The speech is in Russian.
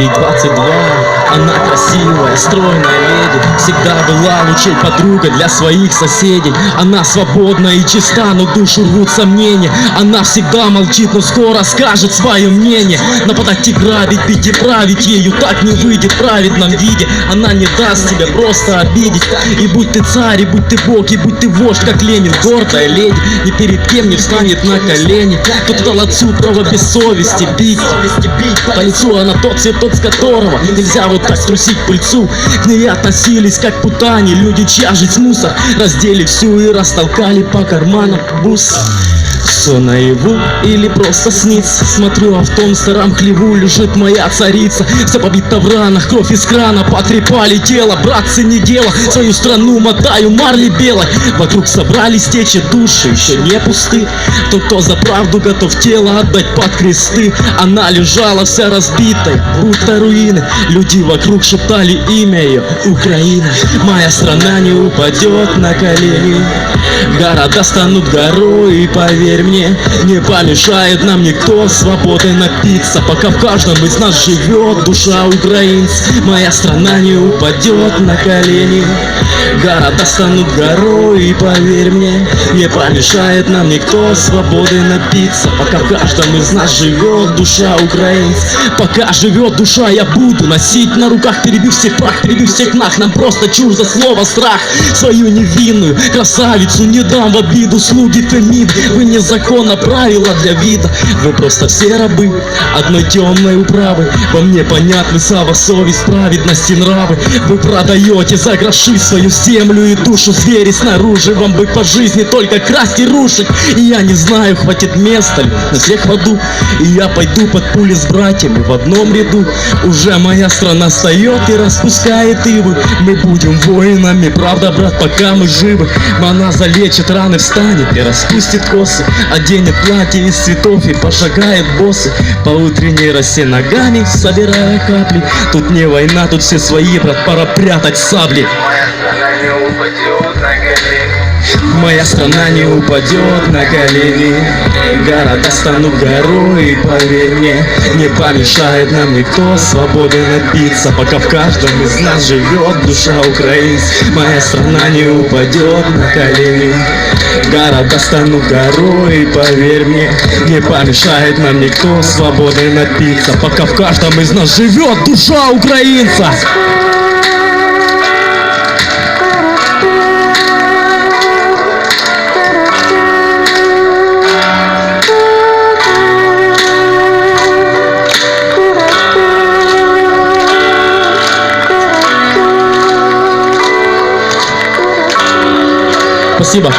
il got ses droits. Она красивая, стройная леди Всегда была лучшей подругой для своих соседей. Она свободна и чиста, но душу рвут сомнения. Она всегда молчит, но скоро скажет свое мнение. Нападать и грабить, бить и править Ею так не выйдет в праведном виде. Она не даст тебя просто обидеть. И будь ты царь, и будь ты бог, и будь ты вождь, как Ленин Гордая леди, ни перед кем не встанет на колени Кто дал отцу право без совести бить. По лицу она тот цветок, с которого Нельзя вот так струсить пыльцу. К ней относились как к путане Люди, чья жить мусор. Раздели всю и растолкали по карманам бус все наяву или просто снится? Смотрю, а в том старом хлеву лежит моя царица. Вся побита в ранах, кровь из крана Потрепали тело, братцы, не дело Свою страну мотаю марли белой. Вокруг собрались течи души, еще не пусты. Тот, кто за правду готов тело отдать под кресты. Она лежала вся разбитой, будто руины. Люди вокруг шептали имя ее Украина. Моя страна не упадет на колени. Города станут горой, поверь мне Не помешает нам никто свободы напиться Пока в каждом из нас живет душа украинц. Моя страна не упадет на колени. Города станут горой, и поверь мне Не помешает нам никто свободы напиться Пока в каждом из нас живет душа украинц. Пока живет душа, я буду носить на руках Перебив всех прах, перебив всех нах. Нам просто чуждо слово страх. Свою невинную красавицу не дам в обиду Слуги Фемид, вы не закона правила для вида. Вы просто все рабы одной темной управы. Во мне понятны сава, совесть, праведность и нравы. Вы продаете за гроши свою землю и душу. Звери снаружи, вам бы по жизни только красть и рушить. И я не знаю, хватит места ли на всех в аду. И я пойду под пули с братьями в одном ряду. Уже моя страна встает и распускает ивы. Мы будем воинами, правда, брат, пока мы живы. Она залечит раны, встанет и распустит косы Оденет платье из цветов и пошагает боссы. По утренней росе ногами, собирая капли. Тут не война, тут все свои, брат, пора прятать сабли. Моя страна не упадет на колени. Моя страна не упадет на колени. Города станут горой, поверь мне. Не помешает нам никто свободы напиться Пока в каждом из нас живет душа украинц Моя страна не упадет на колени Станут горой, и поверь мне Не помешает нам никто свободы напиться Пока в каждом из нас живет душа украинца Спасибо.